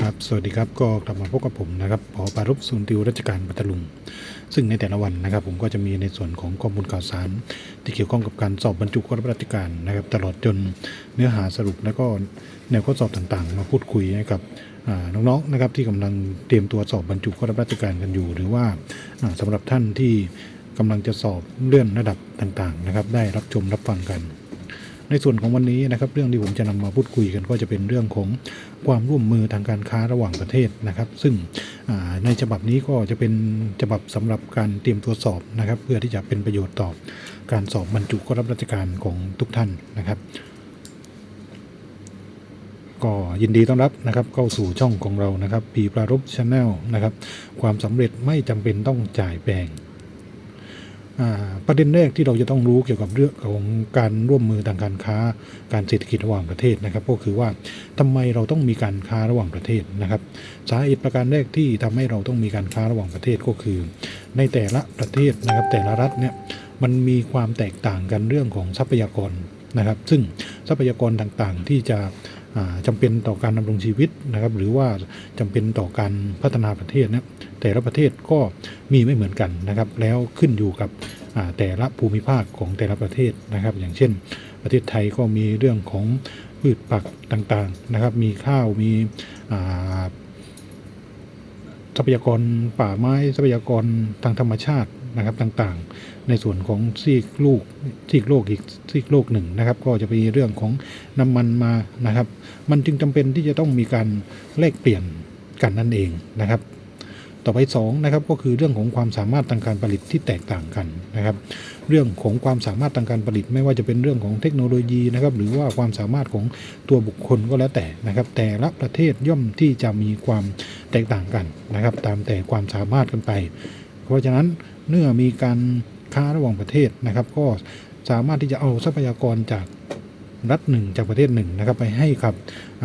ครับสวัสดีครับก็กลับมาพบกับผมนะครับผอปารุปศูนย์ติวราชการปัตตลุง ซึ่งในแต่ละวันนะครับ ผมก็จะมีในส่วนของข้อมูลข่าวสาร ที่เกี่ยวข้องกับการสอบบรรจุข้อรับราชการนะครับ ตลอดจนเนื้อหาสรุปแล้วก็แนวข้อสอบต่างๆ มาพูดคุยให้กับน้องๆนะครับที่กำลังเตรียมตัวสอบบรรจุข้อรับราชการกันอยู่ หรือว่าอ่าสำหรับท่านที่กำลังจะสอบเลื่อนระดับต่างๆนะครับ ได้รับชมรับฟังกัน ในส่วนของวันนี้นะครับเรื่องที่ผมจะนำมาพูดคุยกันก็จะเป็นเรื่องของความร่วมมือทางการค้าระหว่างประเทศนะครับ ซึ่งในฉบับนี้ก็จะเป็นฉบับสำหรับการเตรียมตัวสอบนะครับ เพื่อที่จะเป็นประโยชน์ต่อการสอบบรรจุข้อรับราชการของทุกท่านนะครับก็ยินดีต้อนรับนะครับเข้าสู่ช่องของเรานะครับปีปรารบชาแนลนะครับ ความสำเร็จไม่จำเป็นต้องจ่ายแพงอ่า ประเด็นแรกที่เราจะต้องรู้เกี่ยวกับเรื่องของการร่วมมือทางการค้า การเศรษฐกิจระหว่างประเทศนะครับ ก็คือว่าทำไมเราต้องมีการค้าระหว่างประเทศนะครับ สาเหตุประการแรกที่ทำให้เราต้องมีการค้าระหว่างประเทศก็คือ ในแต่ละประเทศนะครับแต่ละรัฐเนี่ยมันมีความแตกต่างกันเรื่องของทรัพยากรนะครับ ซึ่งทรัพยากรต่างๆที่จะอ่าจำเป็นต่อการดำรงชีวิตนะครับ หรือว่าจำเป็นต่อการพัฒนาประเทศเนี่ย แต่ละประเทศก็มีไม่เหมือนกันนะครับ แล้วขึ้นอยู่กับแต่ละภูมิภาคของแต่ละประเทศนะครับ อย่างเช่น ประเทศไทยก็มีเรื่องของพืชผักต่างๆนะครับ มีข้าวมีทรัพยากรป่าไม้ทรัพยากรทางธรรมชาตินะครับต่างๆ ในส่วนของซีกลูกซีกโลกอีกซีกโลกหนึ่งนะครับ ก็จะมีเรื่องของน้ำมันมานะครับ มันจึงจำเป็นที่จะต้องมีการแลกเปลี่ยนกันนั่นเองนะครับ ต่อไป2นะครับก็คือเรื่องของความสามารถทางการผลิตที่แตกต่างกันนะครับเรื่องของความสามารถทางการผลิตไม่ว่าจะเป็นเรื่องของเทคโนโลยีนะครับหรือว่าความสามารถของตัวบุคคลก็แล้วแต่นะครับ แต่ละประเทศย่อมที่จะมีความแตกต่างกันนะครับ ตามแต่ความสามารถกันไป เพราะฉะนั้นเมื่อมีการค้าระหว่างประเทศนะครับ ก็สามารถที่จะเอาทรัพยากรจาก รัฐหนึ่งจากประเทศหนึ่งนะครับไปให้กับอ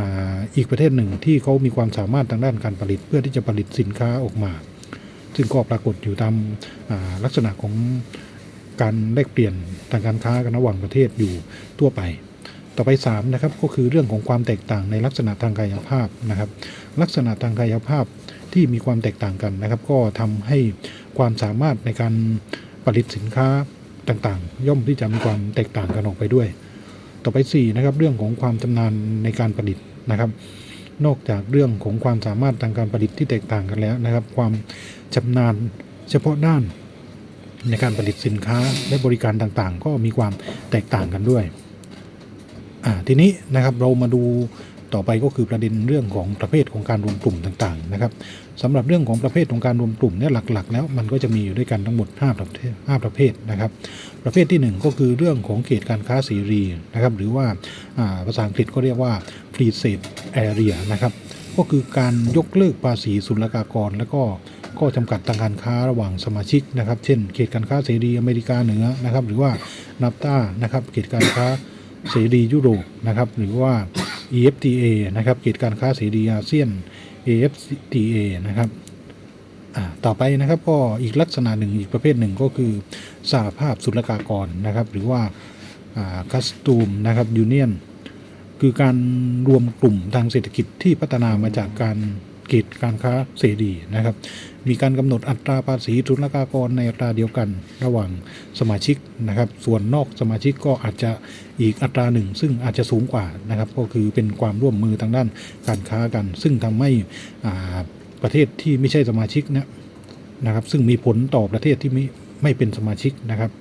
อีกประเทศหนึ่งที่เขามีความสามารถทางด้านการผลิต เพื่อที่จะผลิตสินค้าออกมา ซึ่งก็ปรากฏอยู่ตามลักษณะของการแลกเปลี่ยนทางการค้ากันระหว่างประเทศอยู่ทั่วไป ต่อไป3นะครับก็คือเรื่องของความแตกต่างในลักษณะทางกายภาพนะครับ ลักษณะทางกายภาพที่มีความแตกต่างกันนะครับ ก็ทำให้ความสามารถในการผลิตสินค้าต่างๆ ย่อมที่จะมีความแตกต่างกันออกไปด้วย ต่อไป4นะครับเรื่องของความชำนาญในการผลิตนะครับ นอกจากเรื่องของความสามารถทางการผลิตที่แตกต่างกันแล้วนะครับ ความชำนาญเฉพาะด้านในการผลิตสินค้าและบริการต่างๆ ก็มีความแตกต่างกันด้วยอ่าทีนี้นะครับเรามาดู ต่อไปก็คือประเด็นเรื่องของประเภทของการรวมกลุ่มต่างๆนะครับสำหรับเรื่องของประเภทของการรวมกลุ่มเนี่ยหลักๆ แล้วมันก็จะมีอยู่ด้วยกันทั้งหมด5ประเภท5ประเภทนะครับ ประเภทที่ 1 ก็คือเรื่องของเขตการค้าเสรีนะครับหรือว่าอ่าภาษาอังกฤษก็เรียกว่า free trade area นะครับก็คือการยกเลิกภาษีศุลกากร และก็ข้อจำกัดทางการค้าระหว่างสมาชิกนะครับ เช่น เขตการค้าเสรีอเมริกาเหนือนะครับ หรือว่านับต้านะครับเขตการค้าเสรียุโรปนะครับหรือว่า EFTA นะครับเขตการค้าเสรีอาเซียน AFTA นะครับต่อไปนะครับก็อีกลักษณะหนึ่งอีกประเภทหนึ่งก็คือสหภาพศุลกากรนะครับ หรือว่าคัสตูมนะครับยูเนียนคือการรวมกลุ่มทางเศรษฐกิจที่พัฒนามาจากการ กิจการค้าเสรีนะครับ มีการกำหนดอัตราภาษีศุลกากรในอัตราเดียวกันระหว่างสมาชิกนะครับ ส่วนนอกสมาชิกก็อาจจะอีกอัตราหนึ่ง ซึ่งอาจจะสูงกว่านะครับ ก็คือเป็นความร่วมมือทางด้านการค้ากัน ซึ่งทำให้ประเทศที่ไม่ใช่สมาชิกนะนะครับ ซึ่งมีผลต่อประเทศที่ไม่ไม่เป็นสมาชิกนะครับ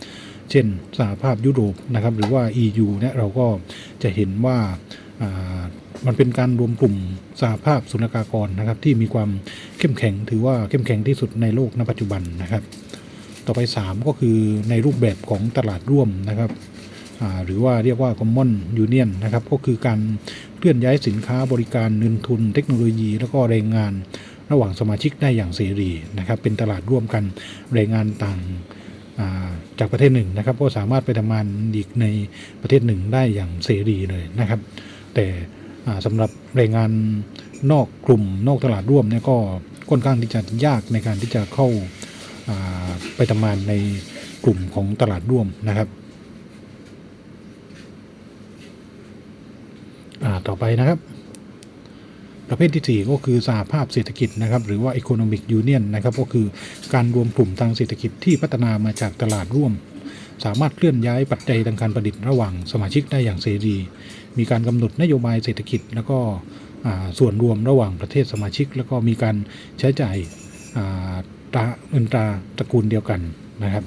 เช่นสหภาพยุโรปนะครับ หรือว่า EU เนี่ยเราก็จะเห็นว่าอ่า มันเป็นการรวมกลุ่มสหภาพศุลกากรนะครับ ที่มีความเข้มแข็งถือว่าเข้มแข็งที่สุดในโลกณปัจจุบันนะครับ ต่อไป 3 ก็คือในรูปแบบของตลาดร่วมนะครับหรือว่าเรียกว่า common union นะครับ ก็คือการเคลื่อนย้ายสินค้าบริการเงินทุน เทคโนโลยี แล้วก็แรงงาน ระหว่างสมาชิกได้อย่างเสรีนะครับ เป็นตลาดร่วมกันแรงงานต่างาจากประเทศหนึ่งนะครับ ก็สามารถไปทำงานอีกในประเทศหนึ่งได้อย่างเสรีเลยนะครับ แต่ สำหรับแรงงานนอกกลุ่มนอกตลาดร่วมเนี่ยก็ค่อนข้างที่จะยากในการที่จะเข้าไปทำงานในกลุ่มของตลาดร่วมนะครับต่อไปนะครับ ประเภทที่ 4 ก็คือสหภาพเศรษฐกิจนะครับ หรือว่า Economic Union นะครับ ก็คือการรวมกลุ่มทางเศรษฐกิจที่พัฒนามาจากตลาดร่วม สามารถเคลื่อนย้ายปัจจัยทางการผลิตระหว่างสมาชิกได้อย่างเสรี มีการกำหนดนโยบายเศรษฐกิจ แล้วก็ส่วนรวมระหว่างประเทศสมาชิก แล้วก็มีการใช้จ่ายตราเงินตราตระกูลเดียวกันนะครับ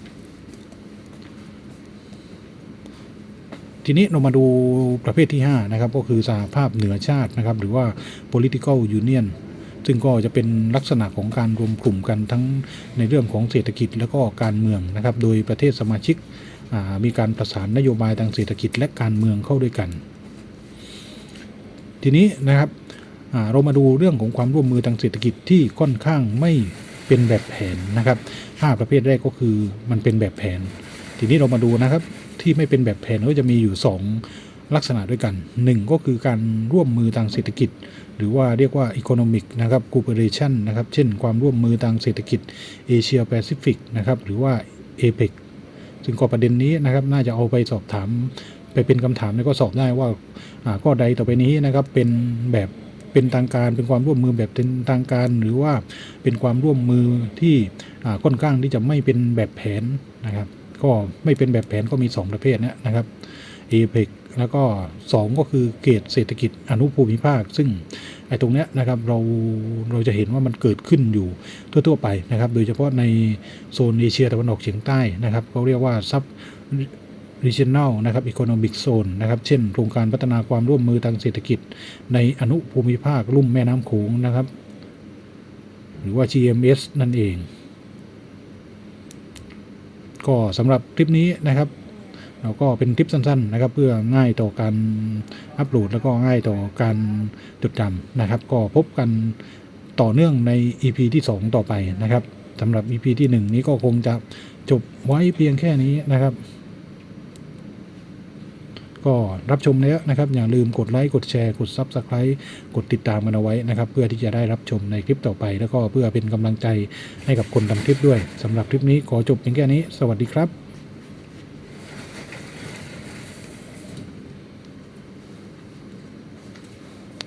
ทีนี้เรามาดูประเภทที่ 5 นะครับ ก็คือสหภาพเหนือชาตินะครับ หรือว่า political union ซึ่งก็จะเป็นลักษณะของการรวมกลุ่มกันทั้งในเรื่องของเศรษฐกิจและก็การเมืองนะครับ โดยประเทศสมาชิกมีการประสานนโยบายทางเศรษฐกิจและการเมืองเข้าด้วยกัน ทีนี้นะครับเรามาดูเรื่องของความร่วมมือทางเศรษฐกิจที่ค่อนข้างไม่เป็นแบบแผนนะครับห้าประเภทแรกก็คือมันเป็นแบบแผน ทีนี้เรามาดูนะครับที่ไม่เป็นแบบแผนก็จะมีอยู่ 2 ลักษณะด้วยกัน 1 ก็คือการร่วมมือทางเศรษฐกิจ หรือว่าเรียกว่า Economic นะครับ Cooperation นะครับ เช่นความร่วมมือทางเศรษฐกิจเอเชียแปซิฟิกนะครับ หรือว่า APEC ซึ่งก็ประเด็นนี้นะครับ น่าจะเอาไปสอบถาม ไปเป็นคำถามแล้วก็สอบได้ว่าข้อใดต่อไปนี้นะครับ เป็นแบบเป็นทางการเป็นความร่วมมือแบบเป็นทางการ หรือว่าเป็นความร่วมมือที่ค่อนข้างที่จะไม่เป็นแบบแผนนะครับ ก็ไม่เป็นแบบแผนก็มี 2 ประเภทเนี้นะครับ APEC แล้วก็ 2 ก็คือเกตเศรษฐกิจอนุภูมิภาค ซึ่งไอ้ตรงเนี้ยนะครับเราเราจะเห็นว่ามันเกิดขึ้นอยู่ทั่วๆไปนะครับ โดยเฉพาะในโซนเอเชียตะวันออกเฉียงใต้นะครับเขาเรียกว่าซับ regional นะครับ economic zone นะครับ เช่น โครงการพัฒนาความร่วมมือทางเศรษฐกิจ ในอนุภูมิภาคลุ่มแม่น้ำโขงนะครับ หรือว่า GMS นั่นเอง ก็สำหรับคลิปนี้นะครับ เราก็เป็นคลิปสั้นๆนะครับ เพื่อง่ายต่อการอัปโหลดแล้วก็ง่ายต่อการจดจำนะครับ ก็พบกันต่อเนื่องใน EP ที่ 2 ต่อไปนะครับสำหรับ EP ที่ 1 นี้ก็คงจะจบไว้เพียงแค่นี้นะครับ ก็รับชมแล้วนะครับ อย่าลืมกดไลค์กดแชร์กด Subscribe กดติดตามกันเอาไว้นะครับ เพื่อที่จะได้รับชมในคลิปต่อไป แล้วก็เพื่อเป็นกำลังใจให้กับคนทำคลิปด้วยสำหรับคลิปนี้ขอจบเพียงแค่นี้ สวัสดีครับ